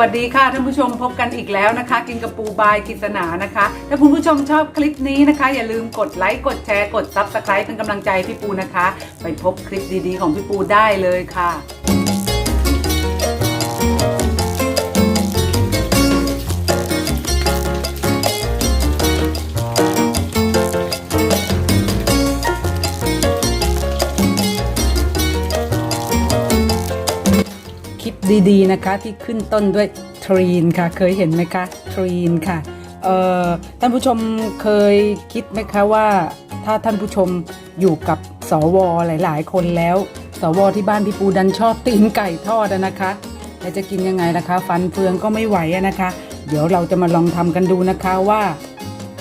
วัสดีค่ะท่านผู้ชมพบกันอีกแล้วนะคะ กินกระปูบายกิษณานะคะถ้าคุณผู้ชมชอบคลิปนี้นะคะ อย่าลืมกดไลค์กดแชร์กดซับสไครต์เป็นกำลังใจพี่ปูนะคะ ไปพบคลิปดีๆ ของพี่ปูได้เลยค่ะ ดีๆ นะคะที่ขึ้นต้นด้วยทรีนค่ะ เคยเห็นไหมคะทรีนค่ะท่านผู้ชมเคยคิดไหมคะว่า ถ้าท่านผู้ชมอยู่กับสวหลาย ๆ คนแล้ว สวที่บ้านพี่ปูดันชอบตีนไก่ทอดนะคะแล้วจะกินยังไงนะคะ ฟันเฟืองก็ไม่ไหวนะคะ เดี๋ยวเราจะมาลองทำกันดูนะคะว่า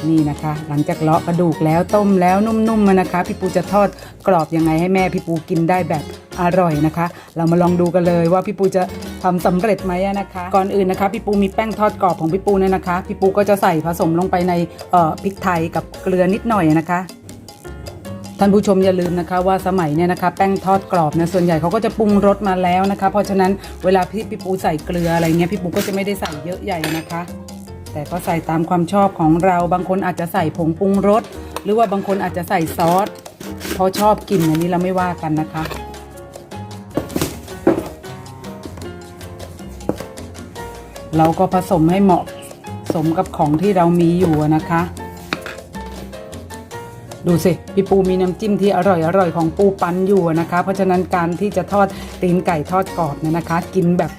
นี่นะคะ หลังจากเลาะกระดูกแล้วต้มแล้วนุ่มๆมานะคะ พี่ปูจะทอดกรอบยังไงให้แม่พี่ปูกินได้แบบอร่อยนะคะ เรามาลองดูกันเลยว่าพี่ปูจะทำสำเร็จไหมนะคะ ก่อนอื่นนะคะ พี่ปูมีแป้งทอดกรอบของพี่ปูเนี่ยนะคะ พี่ปูก็จะใส่ผสมลงไปในเอ่อพริกไทยกับเกลือนิดหน่อยนะคะท่านผู้ชมอย่าลืมนะคะว่าสมัยเนี่ยนะคะแป้งทอดกรอบเนี่ยส่วนใหญ่เขาก็จะปรุงรสมาแล้วนะคะ เพราะฉะนั้นเวลาพี่พี่ปูใส่เกลืออะไรเงี้ยพี่ปูก็จะไม่ได้ใส่เยอะใหญ่นะคะ แต่ก็ใส่ตามความชอบของเรา บางคนอาจจะใส่ผงปรุงรส หรือว่าบางคนอาจจะใส่ซอสเพราะชอบกินอันนี้เราไม่ว่ากันนะคะ เราก็ผสมให้เหมาะสมกับของที่เรามีอยู่นะคะ ดูสิ พี่ปูมีน้ำจิ้มที่อร่อยอร่อยของปูปันอยู่นะคะ เพราะฉะนั้นการที่จะทอดตีนไก่ทอดกรอบเนี่ยนะคะ กินแบบ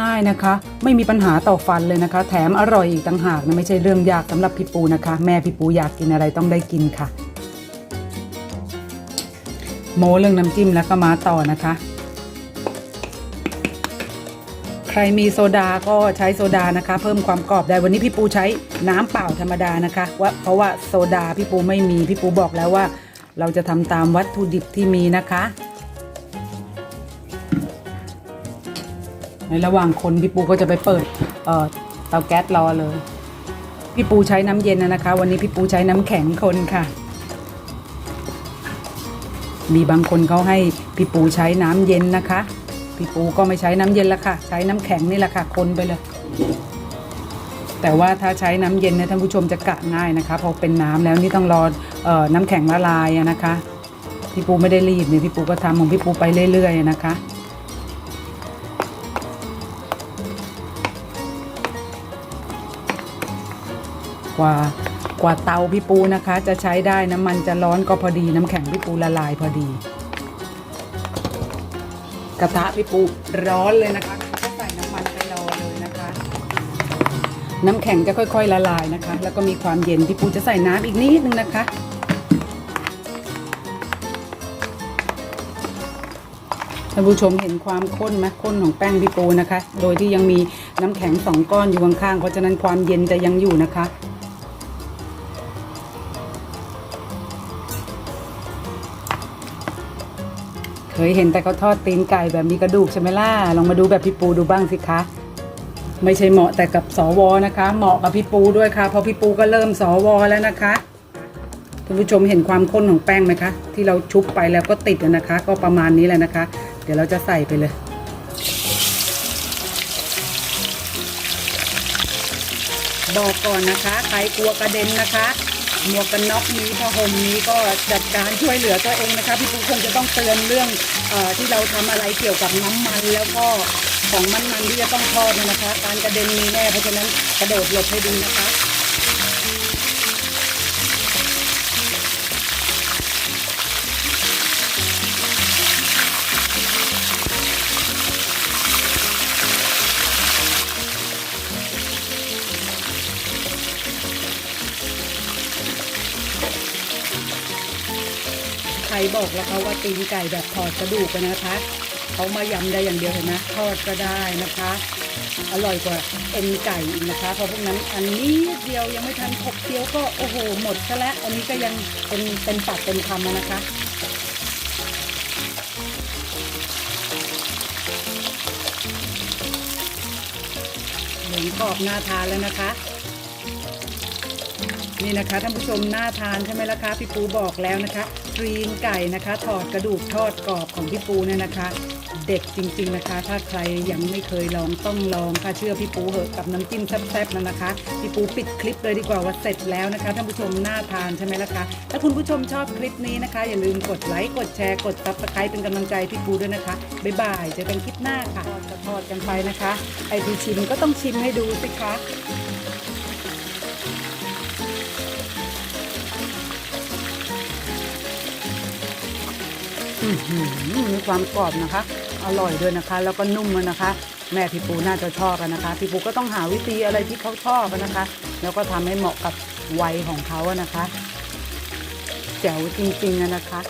ง่าย ๆนะคะ ไม่มีปัญหาต่อฟันเลยนะคะ แถมอร่อยอีกต่างหากนะไม่ใช่เรื่องยากสำหรับพี่ปูนะคะ แม่พี่ปูอยากกินอะไรต้องได้กินค่ะ โมเรื่องน้ำจิ้มแล้วก็มาต่อนะคะ ใครมีโซดาก็ใช้โซดานะคะ เพิ่มความกรอบได้วันนี้พี่ปูใช้น้ำเปล่าธรรมดานะคะว่าเพราะว่าโซดาพี่ปูไม่มีพี่ปูบอกแล้วว่า เราจะทำตามวัตถุดิบที่มีนะคะ ในระหว่างคนพี่ปูก็จะไปเปิดเตาแก๊สรอเลย พี่ปูใช้น้ำเย็นนะคะ วันนี้พี่ปูใช้น้ำแข็งคนค่ะ มีบางคนเขาให้พี่ปูใช้น้ำเย็นนะคะ พี่ปูก็ไม่ใช้น้ำเย็นละค่ะ ใช้น้ำแข็งนี่แหละค่ะ คนไปเลยแต่ว่าถ้าใช้น้ำเย็นเนี่ยท่านผู้ชมจะกะง่ายนะคะพอเป็นน้ำแล้วนี่ต้องรอออน้ำแข็งละลายนะคะ พี่ปูไม่ได้รีบเนี่ยพี่ปูก็ทำของพี่ปูไปเรื่อยๆนะคะ กว่ากว่าเตาพี่ปูนะคะ จะใช้ได้น้ำมันจะร้อนก็พอดีน้ำแข็งพี่ปูละลายพอดี กระทะพี่ปูร้อนเลยนะคะก็ใส่น้ำมันไปรอเลยนะคะ น้ำแข็งจะค่อย ๆ ละลายนะคะ แล้วก็มีความเย็นพี่ปูจะใส่น้ำอีกนิดนึงนะคะท่านผู้ชมเห็นความข้นไหมข้นของแป้งพี่ปูนะคะ โดยที่ยังมีน้ำแข็งสองก้อนอยู่ข้างๆเพราะฉะนั้นความเย็นจะยังอยู่นะคะ เคยเห็นแต่เขาทอดตีนไก่แบบมีกระดูกใช่ไหมล่ะ ลองมาดูแบบพี่ปูดูบ้างสิคะ ไม่ใช่เหมาะแต่กับสวนะคะ เหมาะกับพี่ปูด้วยค่ะ เพราะพี่ปูก็เริ่มสวแล้วนะคะท่านผู้ชมเห็นความข้นของแป้งไหมคะ ที่เราชุบไปแล้วก็ติดนะคะ ก็ประมาณนี้แหละนะคะ เดี๋ยวเราจะใส่ไปเลยบอกก่อนนะคะ ใครกลัวกระเด็นนะคะ หมวกกันน็อกนี้ผ้าห่มนี้ก็จัดการช่วยเหลือตัวเองนะคะพี่ปูคงจะต้องเตือนเรื่องอที่เราทำอะไรเกี่ยวกับน้ำมันแล้วก็ของมันมันๆที่จะต้องทอดนะคะ การกระเด็นมีแน่เพราะฉะนั้นกระโดดหลบให้ดีนะคะ รบอกแล้วเขาว่าตีนไก่แบบถอดกระดูกไปนะคะเขามายำได้อย่างเดียวเห็นไหมทอดก็ได้นะคะ อร่อยกว่าเอ็นไก่อีกนะคะ เพราะพวกนั้นอันนี้เดียวยังไม่ทันขบเคี้ยวก็โอ้โหหมดซะแล้วอันนี้ก็ยังเป็นเป็นปักเป็นคำนะคะเหลืองกรอบน่าทานแล้วนะคะนี่นะคะท่านผู้ชมน่าทานใช่ไหมล่ะคะพี่ปูบอกแล้วนะคะ กรีนไก่นะคะ ถอดกระดูกทอดกรอบของพี่ปูเนี่ยนะคะ เด็ดจริง ๆนะคะ ถ้าใครยังไม่เคยลองต้องลองค่ะเชื่อพี่ปูเหอะกับน้ำจิ้มแซ่บๆนะนะคะ พี่ปูปิดคลิปเลยดีกว่าว่าเสร็จแล้วนะคะท่านผู้ชมน่าทานใช่ไหมล่ะคะถ้าคุณผู้ชมชอบคลิปนี้นะคะ อย่าลืมกดไลค์กดแชร์กดซับสไครต์เป็นกำลังใจพี่ปูด้วยนะคะบ๊ายบายเจอกันคลิปหน้าค่ะทอดกันไปนะคะ ไอที่ชิมก็ต้องชิมให้ดูสิคะ มีความกรอบนะคะ อร่อยด้วยนะคะ แล้วก็นุ่มเลยนะคะ แม่พี่ปูน่าจะชอบกันนะคะ พี่ปูก็ต้องหาวิธีอะไรที่เขาชอบกันนะคะ แล้วก็ทำให้เหมาะกับวัยของเขาอะนะคะ แจ๋วจริงๆอะนะคะ